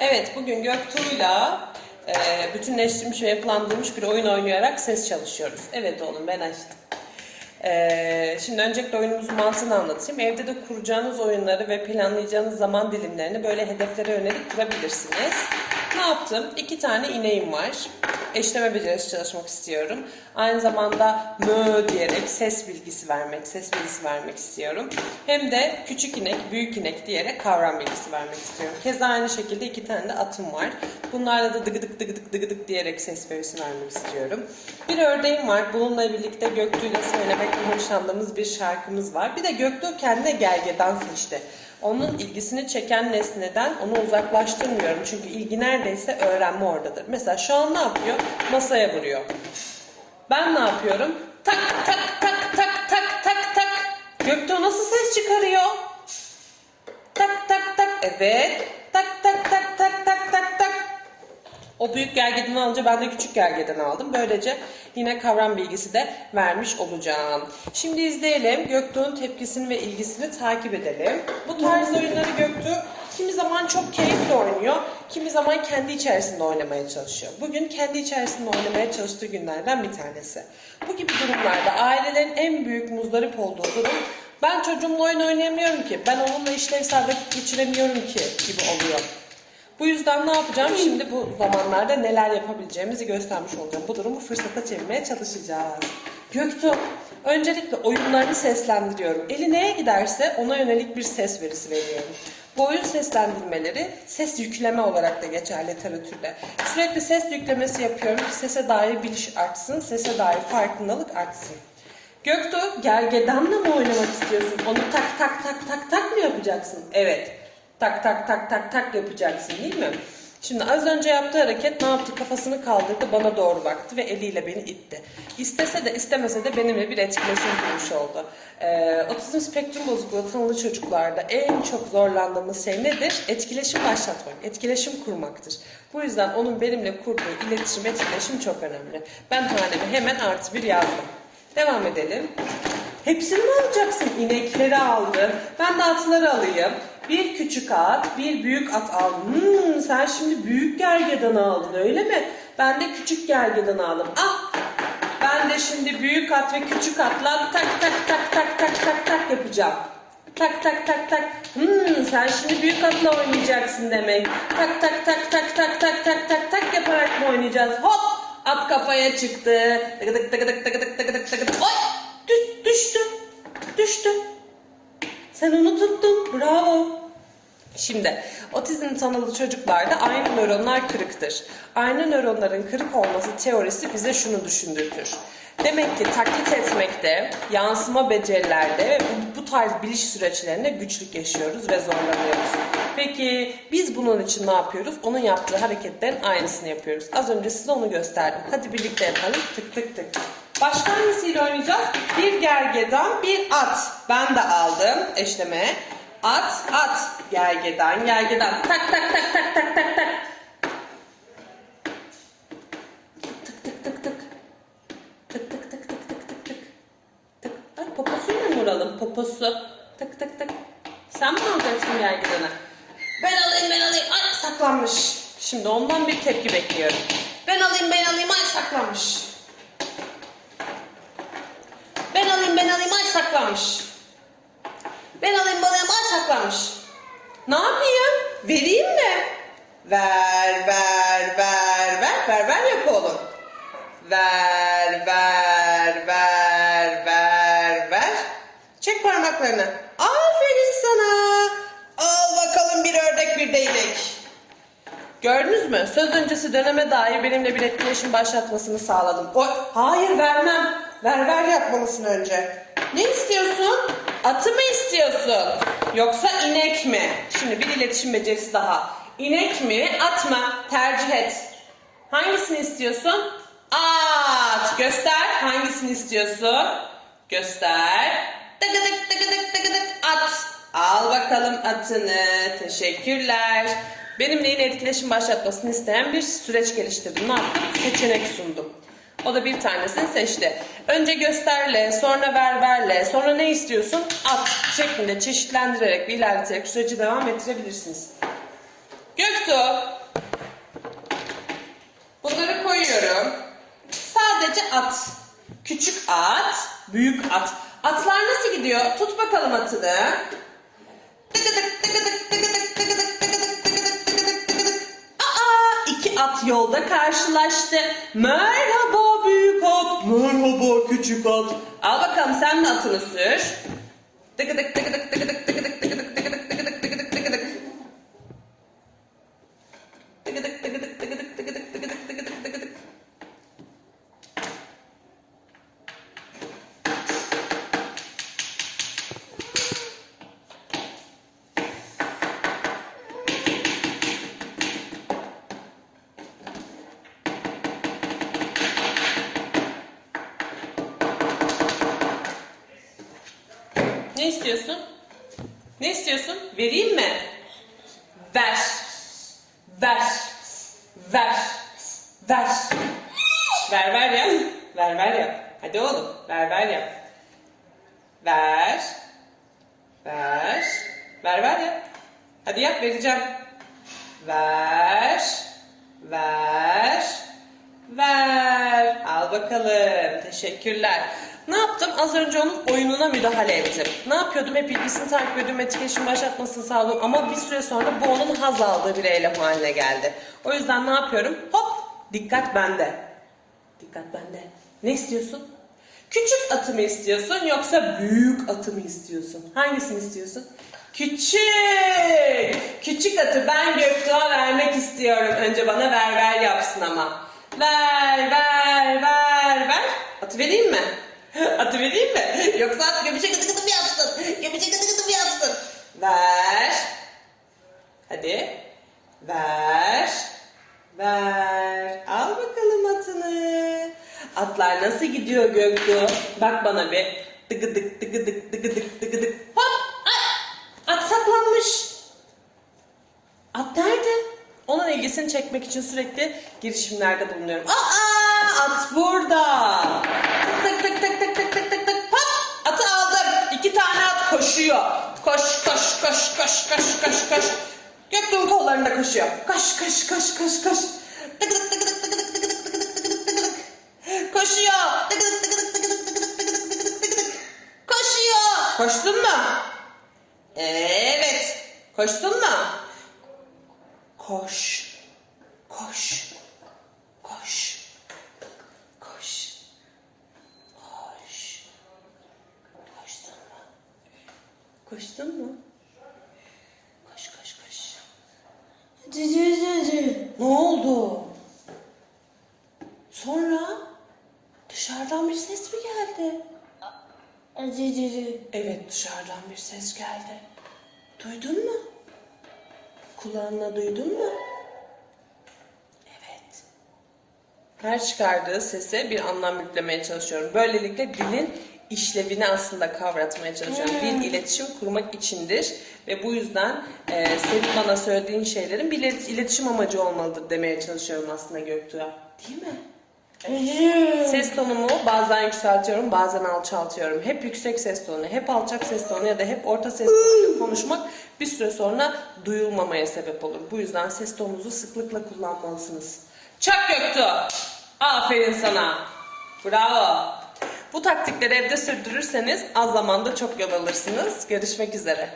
Evet, bugün Göktuğ'la e, bütünleştirilmiş ve yapılandırılmış bir oyun oynayarak ses çalışıyoruz. Evet oğlum ben açtım. E, şimdi öncelikle oyunumuzun mantığını anlatayım. Evde de kuracağınız oyunları ve planlayacağınız zaman dilimlerini böyle hedeflere yönelik kurabilirsiniz. Ne yaptım? İki tane ineğim var. Eşleme becerisi çalışmak istiyorum. Aynı zamanda mö diyerek ses bilgisi vermek, ses bilgisi vermek istiyorum. Hem de küçük inek, büyük inek diyerek kavram bilgisi vermek istiyorum. Keza aynı şekilde iki tane de atım var. Bunlarla da dıgıdık dıgıdık dıgıdık diyerek ses verisi vermek istiyorum. Bir ördeğim var. Bununla birlikte Göktuğ'yla söylemekten hoşlandığımız bir şarkımız var. Bir de Göktuğ kendine gergedan seçti. Onun ilgisini çeken nesneden onu uzaklaştırmıyorum. Çünkü ilgi neredeyse öğrenme oradadır. Mesela şu an ne yapıyor? Masaya vuruyor. Ben ne yapıyorum? Tak tak tak tak tak tak tak. Göktuğ nasıl ses çıkarıyor? Tak tak tak. Evet. Tak tak tak tak tak tak tak. O büyük gergedanı alınca ben de küçük gergedanı aldım. Böylece yine kavram bilgisi de vermiş olacağım. Şimdi izleyelim. Göktuğ'un tepkisini ve ilgisini takip edelim. Bu tarz oyunları Göktuğ kimi zaman çok keyifli oynuyor, kimi zaman kendi içerisinde oynamaya çalışıyor. Bugün kendi içerisinde oynamaya çalıştığı günlerden bir tanesi. Bu gibi durumlarda ailelerin en büyük muzdarip olduğu durum ben çocuğumla oyun oynayamıyorum ki, ben onunla işlevsel vakit geçiremiyorum ki gibi oluyor. Bu yüzden ne yapacağım? Şimdi bu zamanlarda neler yapabileceğimizi göstermiş olacağım. Bu durumu fırsata çevirmeye çalışacağız. Göktuğ, öncelikle oyunlarını seslendiriyorum. Eli neye giderse ona yönelik bir ses verisi veriyorum. Bu oyun seslendirmeleri ses yükleme olarak da geçer literatürde. Sürekli ses yüklemesi yapıyorum ki sese dair biliş artsın, sese dair farkındalık artsın. Göktuğ, gergedanla mı oynamak istiyorsun? Onu tak tak tak tak tak mı yapacaksın? Evet. Tak tak tak tak tak yapacaksın değil mi? Şimdi az önce yaptığı hareket ne yaptı? Kafasını kaldırdı, bana doğru baktı ve eliyle beni itti. İstese de istemese de benimle bir etkileşim kurmuş oldu. Ee, otizm spektrum bozukluğu tanılı çocuklarda en çok zorlandığımız şey nedir? Etkileşim başlatmak, etkileşim kurmaktır. Bu yüzden onun benimle kurduğu iletişim, etkileşim çok önemli. Ben haneme hemen artı bir yazdım. Devam edelim. Hepsini mi alacaksın? İnekleri aldı. Ben de atları alayım. Bir küçük at, bir büyük at al. Hmm, sen şimdi büyük gergedanı aldın öyle mi? Ben de küçük gergedanı aldım. Al. Ben de şimdi büyük at ve küçük atla tak tak tak tak tak tak tak yapacağım. Tak tak tak tak. Hmm, sen şimdi büyük atla oynayacaksın demek. Tak tak tak tak tak tak tak tak tak yaparak mı oynayacağız? Hop! At kafaya çıktı. Tıkıdık tıkıdık tıkıdık tıkıdık tıkıdık. Oy! Düş. Düştü. Sen onu tuttun. Bravo. Şimdi otizm tanılı çocuklarda aynı nöronlar kırıktır. Aynı nöronların kırık olması teorisi bize şunu düşündürtür. Demek ki taklit etmekte, yansıma becerilerde ve bu, bu tarz biliş süreçlerinde güçlük yaşıyoruz ve zorlanıyoruz. Peki biz bunun için ne yapıyoruz? Onun yaptığı hareketlerin aynısını yapıyoruz. Az önce size onu gösterdim. Hadi birlikte yapalım. Tık tık tık. Başka hangisiyle oynayacağız? Bir gergedan, bir at. Ben de aldım eşleme. At, at. Gergedan, gergedan. Tak tak tak tak tak tak tak. Tık tık tık tık. Tık tık tık tık tık tık tık. Tık. Ay poposuyla mı vuralım? Poposu. Tık tık tık. Sen mi alacaksın gergedanı? Ben alayım ben alayım. Ay saklanmış. Şimdi ondan bir tepki bekliyorum. Ben alayım ben alayım. Ay saklanmış. Ben alayım ben alayım. Ay saklanmış. Ben alayım ben alayım. Ay. Ne yapayım? Vereyim mi? Ver ver ver ver ver ver yap oğlum. Ver ver ver ver ver. Çek parmaklarını. Aferin sana. Al bakalım bir ördek bir değnek. Gördünüz mü? Söz öncesi döneme dair benimle bir etkileşim başlatmasını sağladım. O, hayır vermem. Ver yapmalısın önce. Ne istiyorsun? Atı mı istiyorsun? Yoksa inek mi? Şimdi bir iletişim becerisi daha. İnek mi, at mı? Tercih et. Hangisini istiyorsun? At. Göster. Hangisini istiyorsun? Göster. Tıkıdık tıkıdık tıkıdık at. Al bakalım atını. Teşekkürler. Benimle yine etkileşim başlatmasını isteyen bir süreç geliştirdim. Ne yaptım? Seçenek sundum. O da bir tanesini seçti. Önce gösterle, sonra ver verle, sonra ne istiyorsun? At şeklinde çeşitlendirerek ve ilerleterek süreci devam ettirebilirsiniz. Göktuğ. Bunları koyuyorum. Sadece at. Küçük at, büyük at. Atlar nasıl gidiyor? Tut bakalım atını. Tıkıdık. Aa, iki at yolda karşılaştı. Merhaba Merhaba küçük at. Al bakalım sen de atını sür. Tıkı tık tıkı tık tıkı tık tıkı Ne istiyorsun? Ne istiyorsun? Vereyim mi? Ver. Ver. Ver. Ver. Ver ver yap. Ver ver yap. Hadi oğlum. Ver ver yap. Ver. Ver. Ver ver yap. Hadi yap vereceğim. Ver. Ver. Ver. Al bakalım. Teşekkürler. Ne yaptım? Az önce onun oyununa müdahale ettim. Ne yapıyordum? Hep ilgisini takip ediyordum. Etkileşim başlatmasını sağladım. Ama bir süre sonra bu onun haz aldığı bir eylem haline geldi. O yüzden ne yapıyorum? Hop! Dikkat bende. Dikkat bende. Ne istiyorsun? Küçük atı mı istiyorsun yoksa büyük atı mı istiyorsun? Hangisini istiyorsun? Küçük! Küçük atı ben Göktuğ'a vermek istiyorum. Önce bana ver ver yapsın ama. Ver ver ver ver. Atı vereyim mi? Atı vereyim mi? Yoksa at göbüşe gıdı gıdı mı yapsın? Göbüşe gıdı gıdı mı yapsın? Ver. Hadi. Ver. Ver. Al bakalım atını. Atlar nasıl gidiyor Göktuğ? Bak bana bir. Tıgıdık tıgıdık tıgıdık tıgıdık. Hop! Ay! At saklanmış. At nerede? Onun ilgisini çekmek için sürekli girişimlerde bulunuyorum. Aa! At burada. Tık tık tık tık koşuyor. Koş koş koş koş koş koş koş. Göktuğ'un kollarında koşuyor. Koş koş koş koş koş. Tık tık tık tık tık tık tık tık tık tık tık tık. Koşuyor. Tık tık tık tık tık tık tık tık tık tık tık tık. Koşuyor. Koştun mu? Evet. Koştun mu? Koş. Koş. Koş. Koş. Koştun mu? Koştun mu? Koş koş koş. Ne oldu? Sonra dışarıdan bir ses mi geldi? Evet dışarıdan bir ses geldi. Duydun mu? Kulağınla duydun mu? Evet. Her çıkardığı sese bir anlam yüklemeye çalışıyorum. Böylelikle dilin işlevini aslında kavratmaya çalışıyorum. Dil iletişim kurmak içindir ve bu yüzden e, senin bana söylediğin şeylerin bir ilet- iletişim amacı olmalıdır demeye çalışıyorum aslında Göktuğ'a. Değil mi? Ses tonumu bazen yükseltiyorum, bazen alçaltıyorum. Hep yüksek ses tonu, hep alçak ses tonu ya da hep orta ses tonuyla konuşmak bir süre sonra duyulmamaya sebep olur. Bu yüzden ses tonunuzu sıklıkla kullanmalısınız. Çak Göktuğ! Aferin sana! Bravo! Bu taktikleri evde sürdürürseniz az zamanda çok yol alırsınız. Görüşmek üzere.